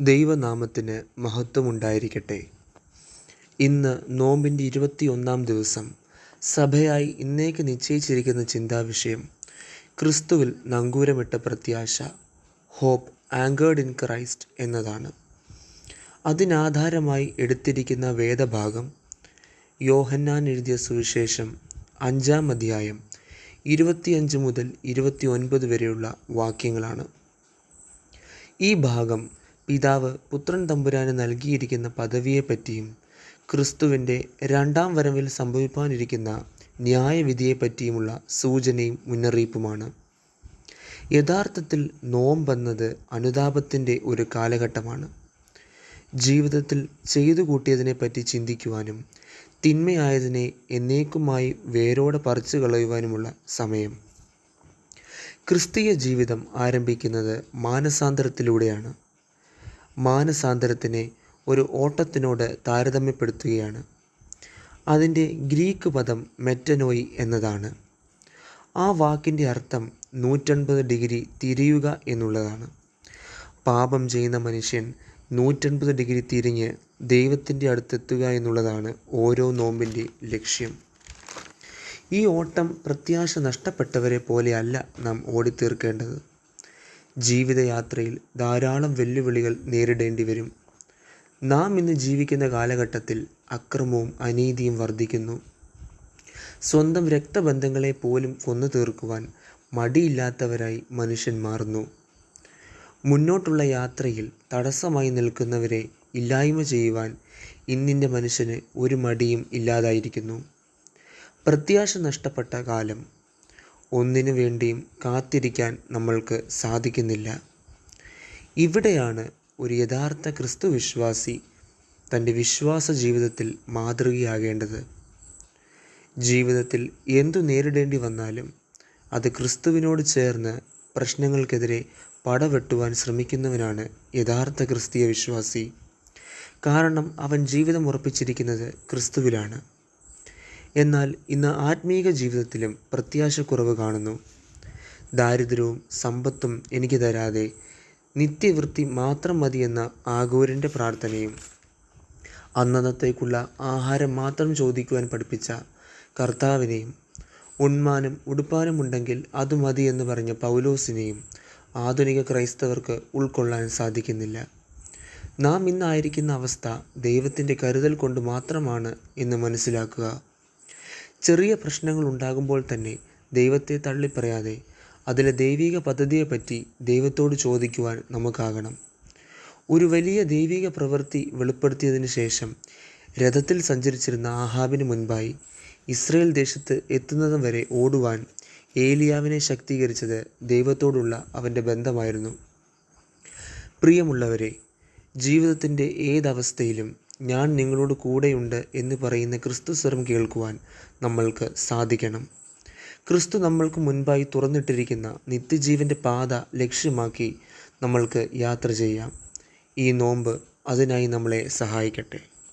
ദൈവനാമത്തിന് മഹത്വമുണ്ടായിരിക്കട്ടെ. ഇന്ന് നോമ്പിന്റെ ഇരുപത്തിയൊന്നാം ദിവസം സഭയായി ഇന്നേക്ക് നിശ്ചയിച്ചിരിക്കുന്ന ചിന്താവിഷയം ക്രിസ്തുവിൽ നങ്കൂരമിട്ട പ്രത്യാശ ഹോപ്പ് ആങ്കേർഡ് ഇൻ ക്രൈസ്റ്റ് എന്നതാണ്. അതിനാധാരമായി എടുത്തിരിക്കുന്ന വേദഭാഗം യോഹന്നാൻ എഴുതിയ സുവിശേഷം അഞ്ചാം അധ്യായം ഇരുപത്തിയഞ്ച് മുതൽ ഇരുപത്തി ഒൻപത് വരെയുള്ള വാക്യങ്ങളാണ്. ഈ ഭാഗം പിതാവ് പുത്രൻ തമ്പുരാന് നൽകിയിരിക്കുന്ന പദവിയെപ്പറ്റിയും ക്രിസ്തുവിന്റെ രണ്ടാം വരവിൽ സംഭവിപ്പാനിരിക്കുന്ന ന്യായവിധിയെപ്പറ്റിയുമുള്ള സൂചനയും മുന്നറിയിപ്പുമാണ്. യഥാർത്ഥത്തിൽ നോമ്പെന്നത് അനുതാപത്തിന്റെ ഒരു കാലഘട്ടമാണ്. ജീവിതത്തിൽ ചെയ്തു കൂട്ടിയതിനെപ്പറ്റി ചിന്തിക്കുവാനും തിന്മയായതിനെ എന്നേക്കുമായി വേരോടെ പറിച്ചു കളയുവാനുമുള്ള സമയം. ക്രിസ്തീയ ജീവിതം ആരംഭിക്കുന്നത് മാനസാന്തരത്തിലൂടെയാണ്. മാനസാന്തരത്തിനെ ഒരു ഓട്ടത്തിനോട് താരതമ്യപ്പെടുത്തുകയാണ്. അതിന്റെ ഗ്രീക്ക് പദം മെറ്റനോയി എന്നതാണ്. ആ വാക്കിന്റെ അർത്ഥം നൂറ്റൻപത് ഡിഗ്രി തിരിയുക എന്നുള്ളതാണ്. പാപം ചെയ്യുന്ന മനുഷ്യൻ നൂറ്റൻപത് ഡിഗ്രി തിരിഞ്ഞ് ദൈവത്തിന്റെ അടുത്തെത്തുക എന്നുള്ളതാണ് ഓരോ നോമ്പിന്റെ ലക്ഷ്യം. ഈ ഓട്ടം പ്രത്യാശ നഷ്ടപ്പെട്ടവരെ പോലെയല്ല നാം ഓടിത്തീർക്കേണ്ടത്. ജീവിതയാത്രയിൽ ധാരാളം വെല്ലുവിളികൾ നേരിടേണ്ടി വരും. നാം ഇന്ന് ജീവിക്കുന്ന കാലഘട്ടത്തിൽ അക്രമവും അനീതിയും വർദ്ധിക്കുന്നു. സ്വന്തം രക്തബന്ധങ്ങളെ പോലും കൊന്നു തീർക്കുവാൻ മടിയില്ലാത്തവരായി മനുഷ്യൻ മാറുന്നു. മുന്നോട്ടുള്ള യാത്രയിൽ തടസ്സമായി നിൽക്കുന്നവരെ ഇല്ലായ്മ ചെയ്യുവാൻ ഇന്നിന്റെ മനുഷ്യന് ഒരു മടിയും ഇല്ലാതായിരിക്കുന്നു. പ്രത്യാശ നഷ്ടപ്പെട്ട കാലം ഒന്നിനു വേണ്ടിയും കാത്തിരിക്കാൻ നമ്മൾക്ക് സാധിക്കുന്നില്ല. ഇവിടെയാണ് ഒരു യഥാർത്ഥ ക്രിസ്തു വിശ്വാസി തന്റെ വിശ്വാസ ജീവിതത്തിൽ മാതൃകയാകേണ്ടത്. ജീവിതത്തിൽ എന്തു നേരിടേണ്ടി വന്നാലും അത് ക്രിസ്തുവിനോട് ചേർന്ന് പ്രശ്നങ്ങൾക്കെതിരെ പടവെട്ടുവാൻ ശ്രമിക്കുന്നവനാണ് യഥാർത്ഥ ക്രിസ്തീയ വിശ്വാസി. കാരണം അവൻ ജീവിതം ഉറപ്പിച്ചിരിക്കുന്നത് ക്രിസ്തുവിലാണ്. എന്നാൽ ഇന്ന് ആത്മീക ജീവിതത്തിലും പ്രത്യാശക്കുറവ് കാണുന്നു. ദാരിദ്ര്യവും സമ്പത്തും എനിക്ക് തരാതെ നിത്യവൃത്തി മാത്രം മതിയെന്ന ആഗോരന്റെ പ്രാർത്ഥനയും അന്നന്നത്തേക്കുള്ള ആഹാരം മാത്രം ചോദിക്കുവാൻ പഠിപ്പിച്ച കർത്താവിനെയും ഉണ്മാനും ഉടുപ്പാനും ഉണ്ടെങ്കിൽ അത് മതി എന്ന് പറഞ്ഞ പൗലോസിനെയും ആധുനിക ക്രൈസ്തവർക്ക് ഉൾക്കൊള്ളാൻ സാധിക്കുന്നില്ല. നാം ഇന്നായിരിക്കുന്ന അവസ്ഥ ദൈവത്തിന്റെ കരുതൽ കൊണ്ട് മാത്രമാണ് എന്ന് മനസ്സിലാക്കുക. ചെറിയ പ്രശ്നങ്ങൾ ഉണ്ടാകുമ്പോൾ തന്നെ ദൈവത്തെ തള്ളിപ്പറയാതെ അതിലെ ദൈവിക പദ്ധതിയെപ്പറ്റി ദൈവത്തോട് ചോദിക്കുവാൻ നമുക്കാകണം. ഒരു വലിയ ദൈവിക പ്രവൃത്തി വെളിപ്പെടുത്തിയതിന് ശേഷം രഥത്തിൽ സഞ്ചരിച്ചിരുന്ന ആഹാബിന് മുൻപായി ഇസ്രയേൽ ദേശത്ത് എത്തുന്നതും വരെ ഓടുവാൻ ഏലിയാവിനെ ശക്തീകരിച്ചത് ദൈവത്തോടുള്ള അവന്റെ ബന്ധമായിരുന്നു. പ്രിയമുള്ളവരെ ജീവിതത്തിന്റെ ഏതവസ്ഥയിലും ഞാൻ നിങ്ങളോട് കൂടെയുണ്ട് എന്ന് പറയുന്ന ക്രിസ്തു സ്വരം കേൾക്കുവാൻ നമ്മൾക്ക് സാധിക്കണം. ക്രിസ്തു നമ്മൾക്ക് മുൻപായി തുറന്നിട്ടിരിക്കുന്ന നിത്യജീവന്റെ പാത ലക്ഷ്യമാക്കി നമ്മൾക്ക് യാത്ര ചെയ്യാം. ഈ നോമ്പ് അതിനായി നമ്മളെ സഹായിക്കട്ടെ.